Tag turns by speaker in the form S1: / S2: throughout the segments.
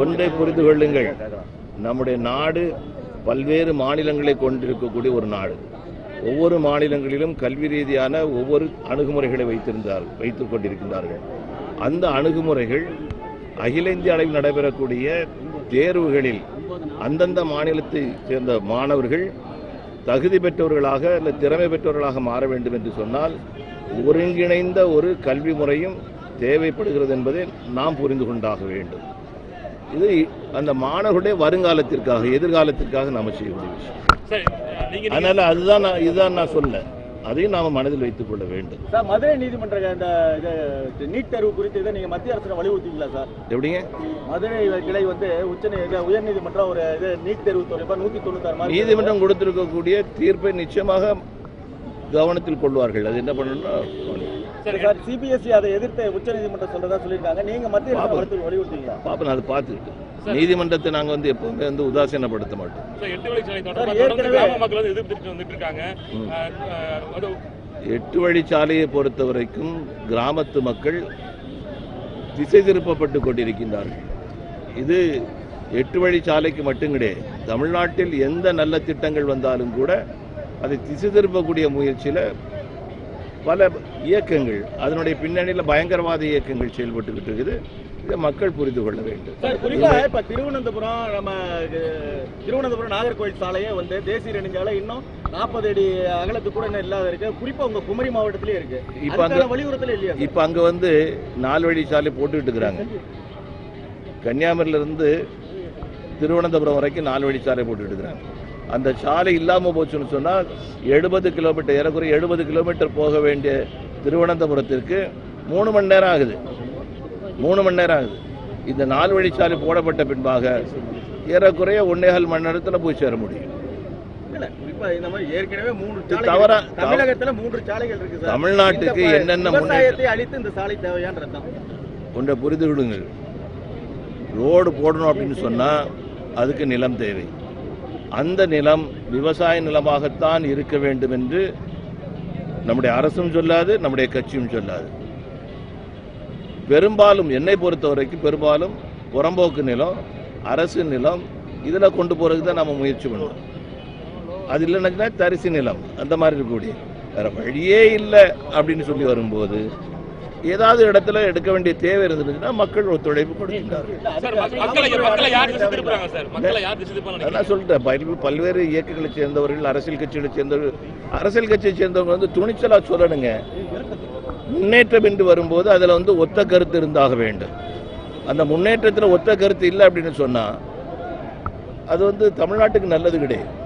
S1: ஒன்றை புரிந்து கொள்ளுங்கள். நம்முடைய நாடு பல்வேறு மாநிலங்களை கொண்டிருக்கக்கூடிய ஒரு நாடு. ஒவ்வொரு மாநிலங்களிலும் கல்வி ரீதியான ஒவ்வொரு அணுகுமுறைகளை வைத்திருந்தார் வைத்துக் கொண்டிருக்கின்றார்கள். அந்த அணுகுமுறைகள் அகில இந்திய அளவில் நடைபெறக்கூடிய தேர்வுகளில் அந்தந்த மாநிலத்தை சேர்ந்த மாணவர்கள் தகுதி பெற்றவர்களாக இல்லை திறமை பெற்றவர்களாக மாற வேண்டும் என்று சொன்னால் ஒருங்கிணைந்த ஒரு கல்வி முறையும் தேவைப்படுகிறது என்பதை நாம் புரிந்து கொண்டாக வேண்டும். இது அந்த மாணவர்களுடைய வருங்காலத்திற்காக எதிர்காலத்திற்காக நாம செய்யக்கூடிய விஷயம்.
S2: சரி நீங்க
S1: அதனால அதுதான் நான் இதுதான் நான் சொல்ல. அதையும் நாம மனதில் வைத்துக் கொள்ள வேண்டும்.
S3: சார் மதுரை நீதிமன்ற இந்த இது நீட் தேர்வு குறித்து இதை நீங்க மத்திய அரசு வலியுறுத்தீங்களா சார்?
S1: எப்படிங்க?
S3: மதுரை கிளை வந்து உச்ச உயர் நீதிமன்றம் ஒரு இது நீட் தேர்வு தொடர்பா நூத்தி தொண்ணூத்தாறு
S1: நீதிமன்றம் கொடுத்திருக்கக்கூடிய தீர்ப்பை நிச்சயமாக கவனத்தில் கொள்வார்கள். அது என்ன பண்ணணும்னா
S3: சரி சார் சிபிஎஸ்இ அதை எதிர்த்து உச்ச நீதிமன்றம் சொல்றதா சொல்லியிருக்காங்க. நீங்க மத்திய அரசு
S1: பாப்போம் நான் அதை பார்த்துக்கிட்டு நீதிமன்றத்தை நாங்கள் வந்து எப்பவுமே வந்து உதாசீனப்படுத்த மாட்டோம்.
S2: எட்டு
S1: வழிச்சாலையை பொறுத்த வரைக்கும் கிராமத்து மக்கள் திசை திருப்பப்பட்டு கொண்டிருக்கின்றார்கள். இது எட்டு வழிச்சாலைக்கு மட்டும் கிடையாது. தமிழ்நாட்டில் எந்த நல்ல திட்டங்கள் வந்தாலும் கூட அதை திசை திருப்பக்கூடிய முயற்சியில் பல இயக்கங்கள் அதனுடைய பின்னணியில் பயங்கரவாத இயக்கங்கள் செயல்பட்டுக்கிட்டு இருக்குது. இதை மக்கள் புரிந்து கொள்ள வேண்டும்.
S3: சார் குறிப்பா இப்ப திருவனந்தபுரம் நம்ம திருவனந்தபுரம் நாகர்கோவில் சாலையே வந்து தேசிய நெடுஞ்சாலை இன்னும் நாற்பது அடி அகலத்துக்கு கூட இன்னும் இல்லாத இருக்கு. குறிப்பா உங்க குமரி மாவட்டத்திலே இருக்கு.
S1: இப்ப அங்க-
S3: வலியுறுத்தல இல்லையா?
S1: இப்போ அங்கே வந்து நாலு வழி சாலை போட்டுக்கிட்டு இருக்கிறாங்க. கன்னியாகுமரியிலிருந்து திருவனந்தபுரம் வரைக்கும் நாலு வழி சாலை போட்டுக்கிட்டு இருக்கிறாங்க. அந்த சாலை இல்லாமல் போச்சுன்னு சொன்னால் எழுபது கிலோமீட்டர் ஏறக்குறைய எழுபது கிலோமீட்டர் போக வேண்டிய திருவனந்தபுரத்திற்கு மூணு மணி நேரம் ஆகுது. மூணு மணி நேரம் ஆகுது. இந்த நாலு வழி சாலை போடப்பட்ட பின்பாக ஏறக்குறைய ஒன்னேகால் மணி நேரத்தில் போய் சேர முடியும். தமிழ்நாட்டுக்கு என்னென்ன ஒன்றை புரிந்து கொள்ளுங்கள் ரோடு போடணும் அப்படின்னு சொன்னால் அதுக்கு நிலம் தேவை. அந்த நிலம் விவசாய நிலமாகத்தான் இருக்க வேண்டும் என்று நம்முடைய அரசும் சொல்லாது நம்முடைய கட்சியும் சொல்லாது. பெரும்பாலும் என்னை பொறுத்த வரைக்கும் பெரும்பாலும் புறம்போக்கு நிலம் அரசு நிலம் இதில் கொண்டு போகிறதுக்கு தான் நம்ம முயற்சி பண்ணுவோம் அது இல்லைன்னா தரிசு நிலம் அந்த மாதிரி இருக்கக்கூடிய வேற வழியே இல்லை அப்படின்னு சொல்லி வரும்போது ஏதாவது இடத்துல எடுக்க வேண்டிய தேவை இருந்துச்சுன்னா மக்கள் ஒத்துழைப்பு கொடுக்கின்றார்கள் அதான் சொல்லிட்டேன் பல்வே- பல்வேறு இயக்கங்களை சேர்ந்தவர்கள் அரசியல் கட்சிகளை சேர்ந்தவர்கள் அரசியல் கட்சியை சேர்ந்தவங்க வந்து துணிச்சலா சொல்லணுங்க. முன்னேற்றம் என்று வரும்போது அதுல வந்து ஒத்த கருத்து இருந்தாக வேண்டும். அந்த முன்னேற்றத்துல ஒத்த கருத்து இல்லை அப்படின்னு சொன்னா அது வந்து தமிழ்நாட்டுக்கு நல்லது கிடையாது.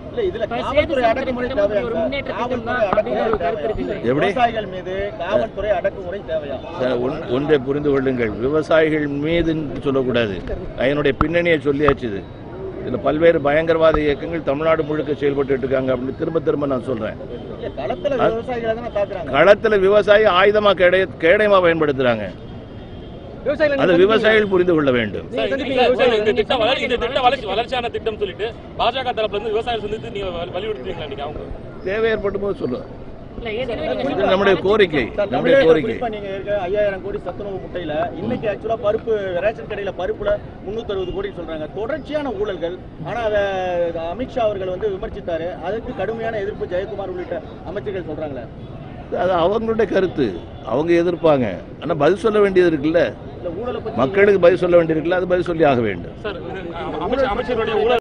S1: ஒன்றை புரிந்து கொள்ளுங்கள். விவசாயிகள் மீது சொல்லக்கூடாது. அதனுடைய பின்னணியை சொல்லியாச்சு இது. இதில் பல்வேறு பயங்கரவாத இயக்கங்கள் தமிழ்நாடு முழுக்க செயல்பட்டு இருக்காங்க அப்படின்னு திரும்ப திரும்ப நான் சொல்றேன்.
S3: களத்துல
S1: விவசாயி ஆயுதமா கேடய கேடயமா பயன்படுத்துறாங்க. அது விவசாயிகள் புரிந்து கொள்ள வேண்டும்.
S2: இந்த- திட்டம் வளர்ச்சி இந்த திட்டம் வளர்ச்சி வளர்ச்சியான திட்டம் சொல்லிட்டு பாஜக தரப்புல இருந்து விவசாயம் சந்தித்து நீங்க வலி- வலியுறுத்துவீங்களா நீங்க அவங்க?
S1: தேவை ஏற்படும் போது சொல்லுவோம் நம்முடைய கோரிக்கை. நம்முடைய கோரிக்கை.
S3: நீங்க இருக்க ஐயாயிரம் கோடி சத்துணவு முட்டையில இன்னைக்கு ஆக்சுவலா பருப்பு ரேஷன் கடையில பருப்புல முன்னூத்தி அறுபது கோடி சொல்றாங்க. தொடர்ச்சியான ஊழல்கள். ஆனா அத அமித்ஷா அவர்கள் வந்து விமர்சித்தாரு. அதுக்கு கடுமையான எதிர்ப்பு ஜெயக்குமார் உள்ளிட்ட அமைச்சர்கள் சொல்றாங்களே.
S1: அது அவங்களுடைய கருத்து. அவங்க எதிர்ப்பாங்க. ஆனா பதில் சொல்ல வேண்டியது இருக்குல்ல. மக்களுக்கு பதில் சொல்ல வேண்டியிருக்கல அது பதில் சொல்லி ஆக வேண்டும்.